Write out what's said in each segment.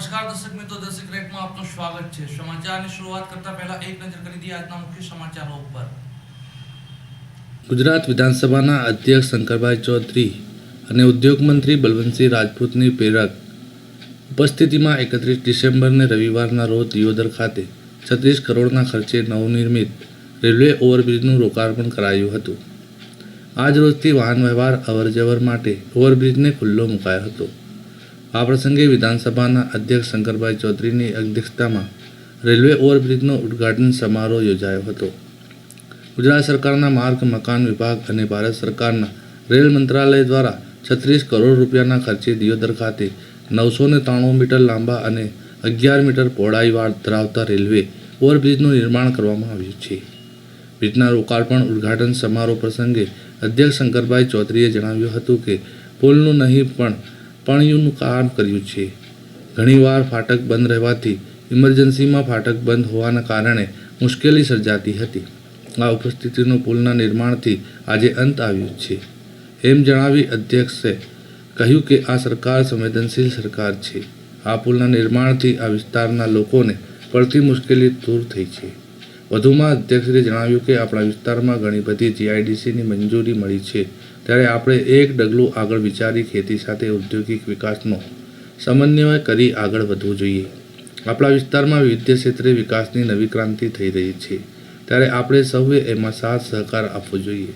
નમસ્કાર દર્શક મિત્રો, દર્શક રેકમાં આપનું સ્વાગત છે. સમાચારની શરૂઆત કરતા પહેલા એક નજર કરી દઈએ આજના મુખ્ય સમાચારો ઉપર. ગુજરાત વિધાનસભાના અધ્યક્ષ શંકરભાઈ ચૌધરી અને ઉદ્યોગ મંત્રી બલવંતસિંહ રાજપૂતની પ્રેરક ઉપસ્થિતિમાં એકત્રીસ ડિસેમ્બરને રવિવારના રોજ દિયોદર ખાતે છત્રીસ કરોડના ખર્ચે નવનિર્મિત રેલવે ઓવરબ્રિજનું લોકાર્પણ કરાયું હતું. આજ રોજથી વાહન વ્યવહાર અવરજવર માટે ઓવરબ્રિજને ખુલ્લો મુકાયો હતો. આ પ્રસંગે વિધાનસભાના અધ્યક્ષ શંકરભાઈ ચૌધરીની અધ્યક્ષતામાં રેલવે ઓવરબ્રિજનો ઉદ્ઘાટન સમારોહ યોજાયો હતો. ગુજરાત સરકારના માર્ગ, મકાન વિભાગ અને ભારત સરકારના રેલ મંત્રાલય દ્વારા છત્રીસ કરોડ રૂપિયાના ખર્ચે દિયોદર ખાતે નવસો ને ત્રાણું મીટર લાંબા અને અગિયાર મીટર પહોળાઈવાળ ધરાવતા રેલવે ઓવરબ્રિજનું નિર્માણ કરવામાં આવ્યું છે. બ્રિજના લોકાર્પણ ઉદ્ઘાટન સમારોહ પ્રસંગે અધ્યક્ષ શંકરભાઈ ચૌધરીએ જણાવ્યું હતું કે, પુલનું નહીં પણ પણિયુંનું કામ કર્યું છે. ઘણીવાર ફાટક બંધ રહેવાથી ઇમરજન્સીમાં ફાટક બંધ હોવાના કારણે મુશ્કેલી સર્જાતી હતી. આ ઉપસ્થિતિનું પુલના નિર્માણથી આજે અંત આવ્યું છે. એમ જણાવી અધ્યક્ષે કહ્યું કે આ સરકાર સંવેદનશીલ સરકાર છે. આ પુલના નિર્માણથી આ વિસ્તારના લોકોને પડતી મુશ્કેલી દૂર થઈ છે. વધુમાં અધ્યક્ષે જણાવ્યું કે આપણા વિસ્તારમાં ઘણી બધી જીઆઈડીસીની મંજૂરી મળી છે. ત્યારે આપણે એક ડગલું આગળ વિચારી ખેતી સાથે ઔદ્યોગિક વિકાસનો સમન્વય કરી આગળ વધવું જોઈએ. આપણા વિસ્તારમાં વિવિધ ક્ષેત્રે વિકાસની નવી ક્રાંતિ થઈ રહી છે. ત્યારે આપણે સૌએ એમાં સાથ સહકાર આપવો જોઈએ.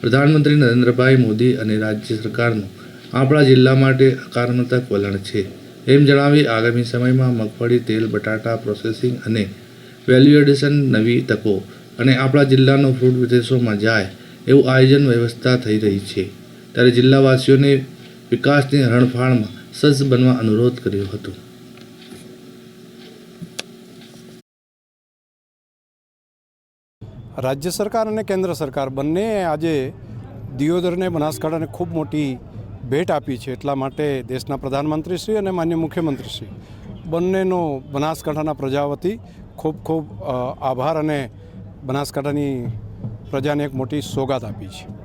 પ્રધાનમંત્રી નરેન્દ્રભાઈ મોદી અને રાજ્ય સરકારનું આપણા જિલ્લા માટે હકારાત્મક વલણ છે. એમ જણાવી આગામી સમયમાં મગફળી, તેલ, બટાટા, પ્રોસેસિંગ અને વેલ્યુ એડિશન નવી તકો અને આપણા જિલ્લાનો ફ્રૂટ વિદેશોમાં જાય એવું આયોજન વ્યવસ્થા થઈ રહી છે. ત્યારે જિલ્લાવાસીઓને વિકાસની હરણફાળમાં સજ્જ બનવા અનુરોધ કર્યો હતો. રાજ્ય સરકાર અને કેન્દ્ર સરકાર બંને આજે દિયોદરને બનાસકાંઠાને ખૂબ મોટી ભેટ આપી છે. એટલા માટે દેશના પ્રધાનમંત્રીશ્રી અને માન્ય મુખ્યમંત્રીશ્રી બંનેનો બનાસકાંઠાના પ્રજા વતી ખૂબ ખૂબ આભાર અને બનાસકાંઠાની પ્રજાને એક મોટી સોગાત આપી છે.